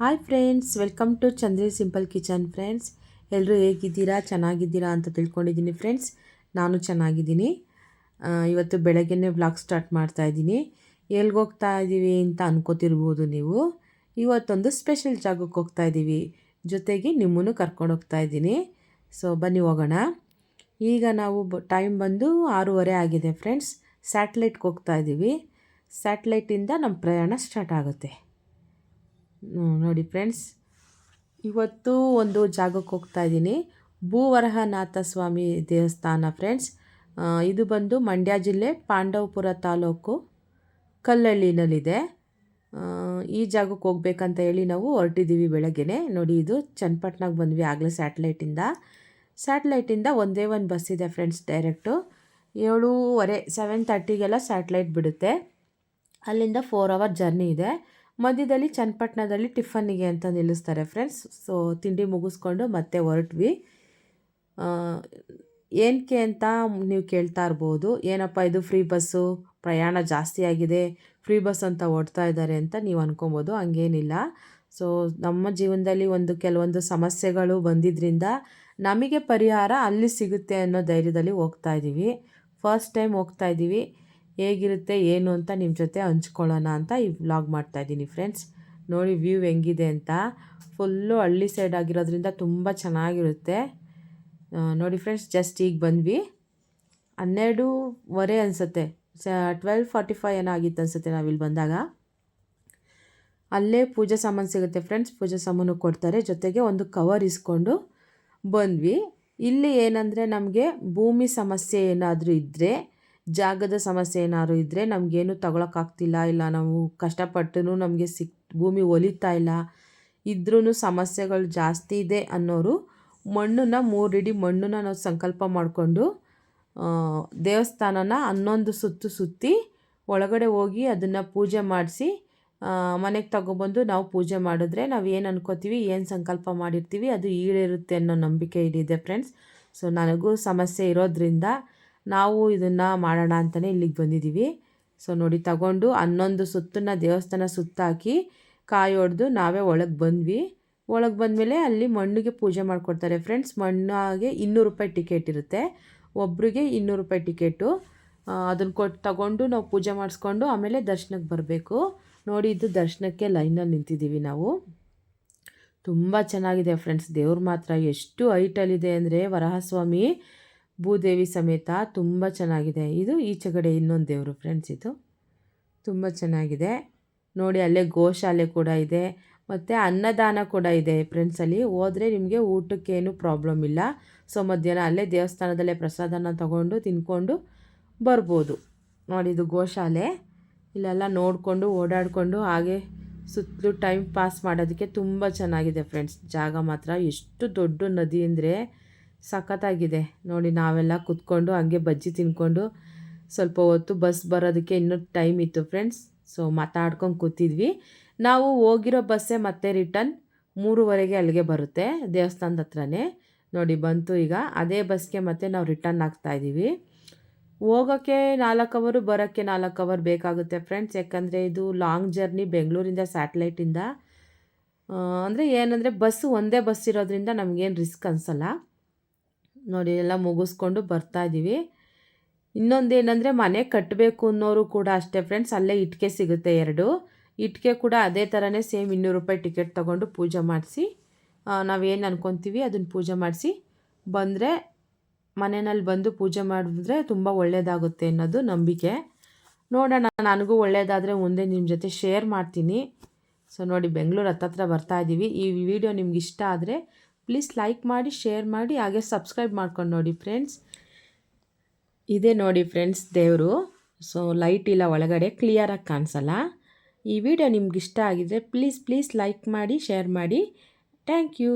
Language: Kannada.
Hi friends welcome to Chandri simple kitchen friends ಎಲ್ಲರೂ ಹೇಗಿದ್ದೀರಾ? ಚೆನ್ನಾಗಿದ್ದೀರಾ ಅಂತ ತಿಳ್ಕೊಂಡಿದ್ದೀನಿ ಫ್ರೆಂಡ್ಸ್ ನಾನು ಚೆನ್ನಾಗಿದ್ದೀನಿ. ಇವತ್ತು ಬೆಳಗ್ಗೆನೇ ಬ್ಲಾಗ್ ಸ್ಟಾರ್ಟ್ ಮಾಡ್ತಾ ಇದ್ದೀನಿ. ಎಲ್ಗೆ ಹೋಗ್ತಾ ಇದ್ದೀವಿ ಅಂತ ಅನ್ಕೋತಿರ್ಬೋದು ನೀವು. ಇವತ್ತೊಂದು ಸ್ಪೆಷಲ್ ಜಾಗಕ್ಕೆ ಹೋಗ್ತಾ ಇದ್ದೀವಿ ಜೊತೆಗೆ ನಿಮ್ಮನ್ನು ಕರ್ಕೊಂಡು ಹೋಗ್ತಾ ಇದ್ದೀನಿ. ಸೊ ಬನ್ನಿ ಹೋಗೋಣ. ಈಗ ನಾವು ಬ ಟೈಮ್ ಬಂದು ಆರೂವರೆ ಆಗಿದೆ ಫ್ರೆಂಡ್ಸ್ ಸ್ಯಾಟ್ಲೈಟ್ಗೆ ಹೋಗ್ತಾ ಇದ್ದೀವಿ ಸ್ಯಾಟ್ಲೈಟಿಂದ ನಮ್ಮ ಪ್ರಯಾಣ ಸ್ಟಾರ್ಟ್ ಆಗುತ್ತೆ. ನೋಡಿ ಫ್ರೆಂಡ್ಸ್. ಇವತ್ತು ಒಂದು ಜಾಗಕ್ಕೆ ಹೋಗ್ತಾ ಇದ್ದೀನಿ. ಭೂವರಹನಾಥ ಸ್ವಾಮಿ ದೇವಸ್ಥಾನ ಫ್ರೆಂಡ್ಸ್. ಇದು ಬಂದು ಮಂಡ್ಯ ಜಿಲ್ಲೆ ಪಾಂಡವಪುರ ತಾಲೂಕು ಕಲ್ಲಳ್ಳಿನಲ್ಲಿದೆ. ಈ ಜಾಗಕ್ಕೆ ಹೋಗ್ಬೇಕಂತ ಹೇಳಿ ನಾವು ಹೊರಟಿದ್ದೀವಿ ಬೆಳಗ್ಗೆನೆ. ನೋಡಿ, ಇದು ಚನ್ನಪಟ್ಟಣಕ್ಕೆ ಬಂದ್ವಿ ಆಗಲೇ ಸ್ಯಾಟ್ಲೈಟಿಂದ ಸ್ಯಾಟ್ಲೈಟಿಂದ ಒಂದೇ ಒಂದು ಬಸ್ ಇದೆ ಫ್ರೆಂಡ್ಸ್ ಡೈರೆಕ್ಟು. ಏಳೂವರೆ, ಸೆವೆನ್ ತರ್ಟಿಗೆಲ್ಲ ಸ್ಯಾಟ್ಲೈಟ್ ಬಿಡುತ್ತೆ. ಅಲ್ಲಿಂದ ಫೋರ್ ಅವರ್ ಜರ್ನಿ ಇದೆ. ಮಧ್ಯದಲ್ಲಿ ಚನ್ನಪಟ್ಟಣದಲ್ಲಿ ಟಿಫನ್ನಿಗೆ ಅಂತ ನಿಲ್ಲಿಸ್ತಾರೆ ಫ್ರೆಂಡ್ಸ್ ಸೊ ತಿಂಡಿ ಮುಗಿಸ್ಕೊಂಡು ಮತ್ತೆ ಹೊರಟ್ವಿ. ಏನಕ್ಕೆ ಅಂತ ನೀವು ಕೇಳ್ತಾ ಇರ್ಬೋದು. ಏನಪ್ಪ ಇದು ಫ್ರೀ ಬಸ್ಸು ಪ್ರಯಾಣ ಜಾಸ್ತಿ ಆಗಿದೆ. ಫ್ರೀ ಬಸ್ ಅಂತ ಓಡ್ತಾ ಇದ್ದಾರೆ ಅಂತ ನೀವು ಅನ್ಕೊಬೋದು. ಹಂಗೇನಿಲ್ಲ. ಸೊ ನಮ್ಮ ಜೀವನದಲ್ಲಿ ಒಂದು ಕೆಲವೊಂದು ಸಮಸ್ಯೆಗಳು ಬಂದಿದ್ದರಿಂದ ನಮಗೆ ಪರಿಹಾರ ಅಲ್ಲಿ ಸಿಗುತ್ತೆ ಅನ್ನೋ ಧೈರ್ಯದಲ್ಲಿ ಹೋಗ್ತಾ ಇದ್ದೀವಿ ಫಸ್ಟ್ ಟೈಮ್ ಹೋಗ್ತಾ ಇದ್ದೀವಿ ಹೇಗಿರುತ್ತೆ, ಏನು ಅಂತ ನಿಮ್ಮ ಜೊತೆ ಹಂಚ್ಕೊಳ್ಳೋಣ ಅಂತ ಈ ವ್ಲಾಗ್ ಮಾಡ್ತಾಯಿದ್ದೀನಿ ಫ್ರೆಂಡ್ಸ್ ನೋಡಿ ವ್ಯೂ ಹೆಂಗಿದೆ ಅಂತ. ಫುಲ್ಲು ಹಳ್ಳಿ ಸೈಡ್ ಆಗಿರೋದ್ರಿಂದ ತುಂಬ ಚೆನ್ನಾಗಿರುತ್ತೆ. ನೋಡಿ ಫ್ರೆಂಡ್ಸ್ ಜಸ್ಟ್ ಈಗ ಬಂದ್ವಿ. ಹನ್ನೆರಡೂವರೆ ಅನಿಸುತ್ತೆ. ಸ ಟ್ವೆಲ್ ಫಾರ್ಟಿ ಫೈವ್ ಏನೋ ಆಗಿತ್ತು ಅನಿಸುತ್ತೆ ನಾವಿಲ್ಲಿ ಬಂದಾಗ. ಅಲ್ಲೇ ಪೂಜೆ ಸಾಮಾನು ಸಿಗುತ್ತೆ ಫ್ರೆಂಡ್ಸ್ ಪೂಜೆ ಸಾಮಾನು ಕೊಡ್ತಾರೆ. ಜೊತೆಗೆ ಒಂದು ಕವರ್ ಇಸ್ಕೊಂಡು ಬಂದ್ವಿ. ಇಲ್ಲಿ ಏನಂದರೆ ನಮಗೆ ಭೂಮಿ ಸಮಸ್ಯೆ ಏನಾದರೂ ಇದ್ದರೆ ಜಾಗದ ಸಮಸ್ಯೆ ಏನಾದ್ರು ಇದ್ದರೆ ನಮಗೇನು ತಗೊಳಕ್ಕಾಗ್ತಿಲ್ಲ, ಇಲ್ಲ ನಾವು ಕಷ್ಟಪಟ್ಟು ನಮಗೆ ಸಿಕ್, ಭೂಮಿ ಒಲಿತಾ ಇಲ್ಲ ಇದ್ರೂ ಸಮಸ್ಯೆಗಳು ಜಾಸ್ತಿ ಇದೆ ಅನ್ನೋರು ಮಣ್ಣನ್ನು ಮೂರಿಡಿ ಮಣ್ಣನ್ನು ನಾವು ಸಂಕಲ್ಪ ಮಾಡಿಕೊಂಡು ದೇವಸ್ಥಾನನ ಹನ್ನೊಂದು ಸುತ್ತು ಸುತ್ತಿ ಒಳಗಡೆ ಹೋಗಿ ಅದನ್ನು ಪೂಜೆ ಮಾಡಿಸಿ ಮನೆಗೆ ತಗೊಬಂದು ನಾವು ಪೂಜೆ ಮಾಡಿದ್ರೆ ನಾವು ಏನು ಅನ್ಕೋತೀವಿ, ಏನು ಸಂಕಲ್ಪ ಮಾಡಿರ್ತೀವಿ ಅದು ಈಡೇರುತ್ತೆ ಅನ್ನೋ ನಂಬಿಕೆ ಇದೆ ಫ್ರೆಂಡ್ಸ್ ಸೊ ನನಗೂ ಸಮಸ್ಯೆ ಇರೋದ್ರಿಂದ ನಾವು ಇದನ್ನು ಮಾಡೋಣ ಅಂತಲೇ ಇಲ್ಲಿಗೆ ಬಂದಿದ್ದೀವಿ ಸೊ ನೋಡಿ, ತಗೊಂಡು ಹನ್ನೊಂದು ಸುತ್ತನ್ನ ದೇವಸ್ಥಾನ ಸುತ್ತಾಕಿ ಕಾಯಿ ಹೊಡೆದು ನಾವೇ ಒಳಗೆ ಬಂದ್ವಿ. ಒಳಗೆ ಬಂದಮೇಲೆ ಅಲ್ಲಿ ಮಣ್ಣಿಗೆ ಪೂಜೆ ಮಾಡಿಕೊಡ್ತಾರೆ. ಫ್ರೆಂಡ್ಸ್ ಮಣ್ಣಾಗೆ ಇನ್ನೂರು ರೂಪಾಯಿ ಟಿಕೆಟ್ ಇರುತ್ತೆ. ಒಬ್ಬರಿಗೆ ಇನ್ನೂರು ರೂಪಾಯಿ ಟಿಕೆಟು ಅದನ್ನು ಕೊಟ್ಟು ತಗೊಂಡು ನಾವು ಪೂಜೆ ಮಾಡಿಸ್ಕೊಂಡು ಆಮೇಲೆ ದರ್ಶನಕ್ಕೆ ಬರಬೇಕು. ನೋಡಿ, ಇದು ದರ್ಶನಕ್ಕೆ ಲೈನಲ್ಲಿ ನಿಂತಿದ್ದೀವಿ ನಾವು. ತುಂಬ ಚೆನ್ನಾಗಿದೆ ಫ್ರೆಂಡ್ಸ್ ದೇವ್ರ ಮಾತ್ರ ಎಷ್ಟು ಹೈಟಲ್ಲಿದೆ ಅಂದರೆ ವರಹಸ್ವಾಮಿ. ಭೂದೇವಿ ಸಮೇತ ತುಂಬ ಚೆನ್ನಾಗಿದೆ. ಇದು ಈಚೆಗಡೆ ಇನ್ನೊಂದು ದೇವರು ಫ್ರೆಂಡ್ಸ್ ಇದು. ತುಂಬ ಚೆನ್ನಾಗಿದೆ. ನೋಡಿ, ಅಲ್ಲೇ ಗೋಶಾಲೆ ಕೂಡ ಇದೆ. ಮತ್ತು ಅನ್ನದಾನ ಕೂಡ ಇದೆ ಫ್ರೆಂಡ್ಸಲ್ಲಿ ಹೋದರೆ ನಿಮಗೆ ಊಟಕ್ಕೇನು ಪ್ರಾಬ್ಲಮ್ ಇಲ್ಲ. ಸೊ ಮಧ್ಯಾಹ್ನ ಅಲ್ಲೇ ದೇವಸ್ಥಾನದಲ್ಲೇ ಪ್ರಸಾದನ ತಗೊಂಡು ತಿನ್ಕೊಂಡು ಬರ್ಬೋದು. ನೋಡಿ, ಇದು ಗೋಶಾಲೆ. ಇಲ್ಲೆಲ್ಲ ನೋಡಿಕೊಂಡು, ಓಡಾಡಿಕೊಂಡು, ಹಾಗೆ ಸುತ್ತಲೂ ಟೈಮ್ ಪಾಸ್ ಮಾಡೋದಕ್ಕೆ ತುಂಬ ಚೆನ್ನಾಗಿದೆ ಫ್ರೆಂಡ್ಸ್ ಜಾಗ ಮಾತ್ರ. ಎಷ್ಟು ದೊಡ್ಡ ನದಿ ಅಂದರೆ ಸಖತ್ತಾಗಿದೆ. ನೋಡಿ, ನಾವೆಲ್ಲ ಕುತ್ಕೊಂಡು ಹಂಗೆ ಬಜ್ಜಿ ತಿನ್ಕೊಂಡು ಸ್ವಲ್ಪ ಹೊತ್ತು ಬಸ್ ಬರೋದಕ್ಕೆ ಇನ್ನೂ ಟೈಮ್ ಇತ್ತು ಫ್ರೆಂಡ್ಸ್. ಸೊ, ಮಾತಾಡ್ಕೊಂಡು ಕೂತಿದ್ವಿ. ನಾವು ಹೋಗಿರೋ ಬಸ್ಸೇ ಮತ್ತೆ ರಿಟರ್ನ್ ಮೂರುವರೆಗೆ ಅಲ್ಲಿಗೆ ಬರುತ್ತೆ, ದೇವಸ್ಥಾನದ ಹತ್ರನೇ. ನೋಡಿ, ಬಂತು ಈಗ. ಅದೇ ಬಸ್ಗೆ ಮತ್ತೆ ನಾವು ರಿಟರ್ನ್ ಆಗ್ತಾ ಇದ್ದೀವಿ. ಹೋಗೋಕ್ಕೆ ನಾಲ್ಕು ಅವರು, ಬರೋಕ್ಕೆ ನಾಲ್ಕು ಅವರ್ ಬೇಕಾಗುತ್ತೆ ಫ್ರೆಂಡ್ಸ್. ಯಾಕಂದರೆ ಇದು ಲಾಂಗ್ ಜರ್ನಿ ಬೆಂಗಳೂರಿಂದ, ಸ್ಯಾಟಲೈಟಿಂದ. ಅಂದರೆ ಏನಂದರೆ ಬಸ್ಸು ಒಂದೇ ಬಸ್ ಇರೋದ್ರಿಂದ ನಮಗೇನು ರಿಸ್ಕ್ ಅನಿಸಲ್ಲ. ನೋಡಿ, ಎಲ್ಲ ಮುಗಿಸ್ಕೊಂಡು ಬರ್ತಾ ಇದ್ದೀವಿ ಇನ್ನೊಂದೇನೆಂದರೆ, ಮನೆ ಕಟ್ಟಬೇಕು ಅನ್ನೋರು ಕೂಡ ಅಷ್ಟೇ ಫ್ರೆಂಡ್ಸ್ ಅಲ್ಲೇ ಇಟ್ಕೆ ಸಿಗುತ್ತೆ ಎರಡು. ಇಟ್ಕೆ ಕೂಡ ಅದೇ ಥರನೇ ಸೇಮ್ ಇನ್ನೂರು ರೂಪಾಯಿ ಟಿಕೆಟ್ ತೊಗೊಂಡು ಪೂಜೆ ಮಾಡಿಸಿ ನಾವೇನು ಅನ್ಕೊತೀವಿ ಅದನ್ನು ಪೂಜೆ ಮಾಡಿಸಿ ಬಂದರೆ ಮನೆಯಲ್ಲಿ ಬಂದು ಪೂಜೆ ಮಾಡಿದ್ರೆ ತುಂಬ ಒಳ್ಳೆಯದಾಗುತ್ತೆ ಅನ್ನೋದು ನಂಬಿಕೆ. ನೋಡೋಣ, ನನಗೂ ಒಳ್ಳೆಯದಾದರೆ ಮುಂದೆ ನಿಮ್ಮ ಜೊತೆ ಶೇರ್ ಮಾಡ್ತೀನಿ. ಸೊ ನೋಡಿ, ಬೆಂಗಳೂರು ಹತ್ತತ್ರ ಬರ್ತಾ ಇದ್ದೀವಿ ಈ ವಿಡಿಯೋ ನಿಮ್ಗೆ ಇಷ್ಟ ಆದರೆ ಪ್ಲೀಸ್ ಲೈಕ್ ಮಾಡಿ, ಶೇರ್ ಮಾಡಿ, ಹಾಗೆ ಸಬ್ಸ್ಕ್ರೈಬ್ ಮಾಡ್ಕೊಂಡು ನೋಡಿ ಫ್ರೆಂಡ್ಸ್. ಇದೇ ನೋಡಿ ಫ್ರೆಂಡ್ಸ್ ದೇವರು. ಸೊ ಲೈಟ್ ಇಲ್ಲ ಒಳಗಡೆ ಕ್ಲಿಯರಾಗಿ ಕಾಣಿಸಲ್ಲ. ಈ ವಿಡಿಯೋ ನಿಮ್ಗೆ ಇಷ್ಟ ಆಗಿದ್ರೆ ಪ್ಲೀಸ್ ಪ್ಲೀಸ್ ಲೈಕ್ ಮಾಡಿ, ಶೇರ್ ಮಾಡಿ. Thank you